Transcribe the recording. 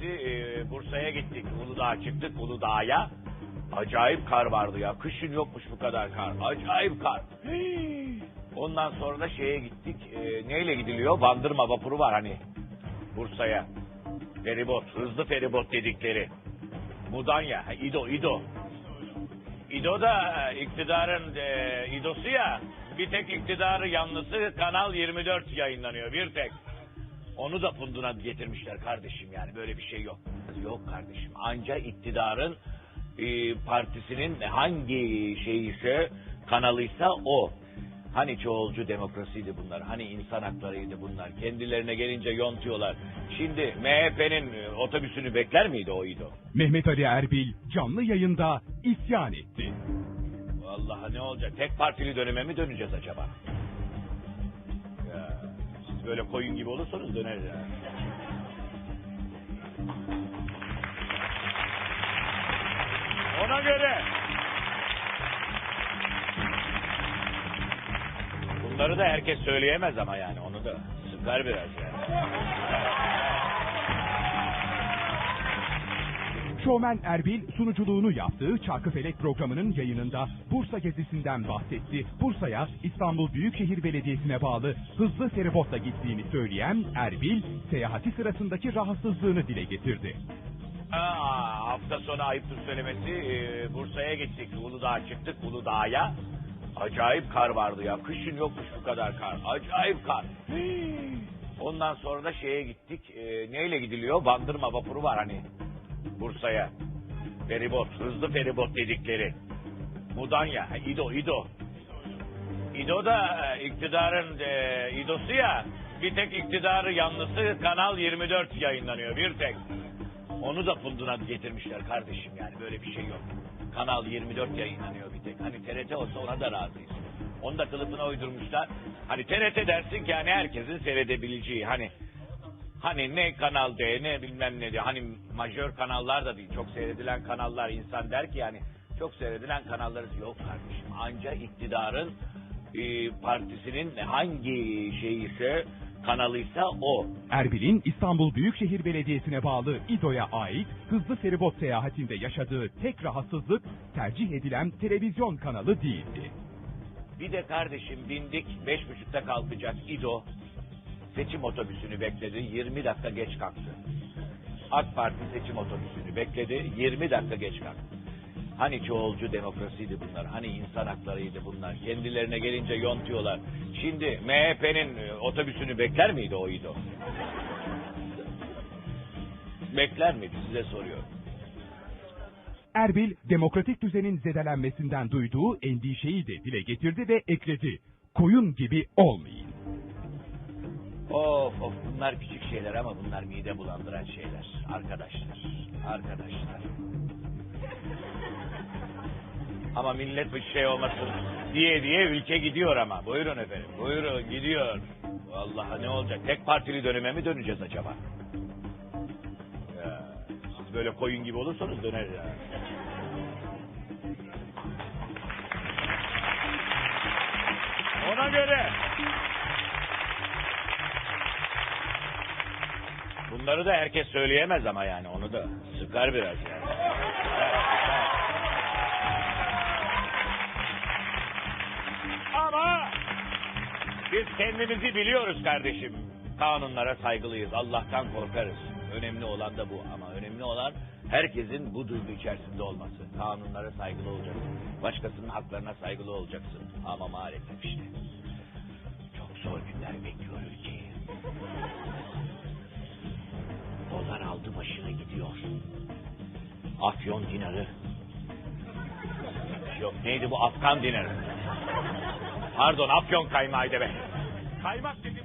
söylemesi e, Bursa'ya gittik. Uludağ'a çıktık Uludağ'a. Acayip kar vardı ya. Kışın yokmuş bu kadar kar. Acayip kar. Ondan sonra da şeye gittik. E, neyle gidiliyor? Bandırma vapuru var hani. Bursa'ya. Feribot. Hızlı feribot dedikleri. Mudanya. İdo, İdo. İdo da e, iktidarın e, İdosu ya. Bir tek iktidarı yanlısı Kanal 24 yayınlanıyor. Bir tek. Onu da punduna getirmişler kardeşim yani böyle bir şey yok. Yok kardeşim. Anca iktidarın e, partisinin hangi şeyiyse kanalıysa o. Hani çoğulcu demokrasiydi bunlar. Hani insan haklarıydı bunlar. Kendilerine gelince yontuyorlar. Şimdi MHP'nin e, otobüsünü bekler miydi o İdo? Mehmet Ali Erbil canlı yayında isyan etti. Vallahi ne olacak? Tek partili döneme mi döneceğiz acaba? Ya, böyle koyun gibi olursanız döneriz ya. Ona göre. Bunları da herkes söyleyemez ama yani onu da sıkar biraz yani. Şovmen Erbil sunuculuğunu yaptığı Çarkıfelek programının yayınında Bursa gezisinden bahsetti. Bursa'ya İstanbul Büyükşehir Belediyesi'ne bağlı hızlı feribotla gittiğini söyleyen Erbil, seyahati sırasındaki rahatsızlığını dile getirdi. Aa, hafta sonu ayıptır söylemesi e, Bursa'ya gittik. Uludağ'a çıktık Uludağ'a. Acayip kar vardı ya. Kışın yokmuş bu kadar kar. Acayip kar. Hii. Ondan sonra da şeye gittik. E, neyle gidiliyor? Bandırma vapuru var hani. Bursa'ya. Feribot. Hızlı feribot dedikleri. Mudanya. ha, İdo, İdo. İdo da e, iktidarın e, İdosu ya. Bir tek iktidarı yanlısı Kanal 24 yayınlanıyor. Bir tek. Onu da punduna getirmişler kardeşim yani böyle bir şey yok. Kanal 24 yayınlanıyor bir tek. Hani TRT olsa ona da razıyız. Onu da kılıfına uydurmuşlar. Hani TRT dersin ki hani herkesin seyredebileceği hani hani ne Kanal D ne bilmem ne diyor. Hani majör kanallar da değil. Çok seyredilen kanallar insan der ki yani çok seyredilen kanalları yok kardeşim. Anca iktidarın e, partisinin hangi şeyiyse kanalıysa o. Erbil'in İstanbul Büyükşehir Belediyesi'ne bağlı İDO'ya ait hızlı feribot seyahatinde yaşadığı tek rahatsızlık tercih edilen televizyon kanalı değildi. Bir de kardeşim bindik beş buçukta kalkacak İdo seçim otobüsünü bekledi 20 dakika geç kalktı. AK Parti seçim otobüsünü bekledi 20 dakika geç kalktı. Hani çoğulcu demokrasiydi bunlar, hani insan haklarıydı bunlar. Kendilerine gelince yontuyorlar. Şimdi MHP'nin e, otobüsünü bekler miydi o İdo? Bekler miydi size soruyorum. Erbil, demokratik düzenin zedelenmesinden duyduğu endişeyi de dile getirdi ve ekledi. Koyun gibi olmayın. Of of bunlar küçük şeyler ama bunlar mide bulandıran şeyler. Arkadaşlar, arkadaşlar. Ama millet bir şey olmasın diye diye ülke gidiyor ama. Buyurun efendim, buyurun gidiyor. Vallahi ne olacak? Tek partili döneme mi döneceğiz acaba? Ya, siz böyle koyun gibi olursanız döner ya. Ona göre. Bunları da herkes söyleyemez ama yani onu da sıkar biraz yani. Ama biz kendimizi biliyoruz kardeşim. Kanunlara saygılıyız. Allah'tan korkarız. Önemli olan da bu ama önemli olan herkesin bu duygu içerisinde olması. Kanunlara saygılı olacaksın. Başkasının haklarına saygılı olacaksın. Ama maalesef işte. Çok zor günler bekliyor ülkeyi. Afyon dinarı. Yok neydi bu Afgan dinarı? Pardon Afyon kaymağıydı be. Kaymak dedim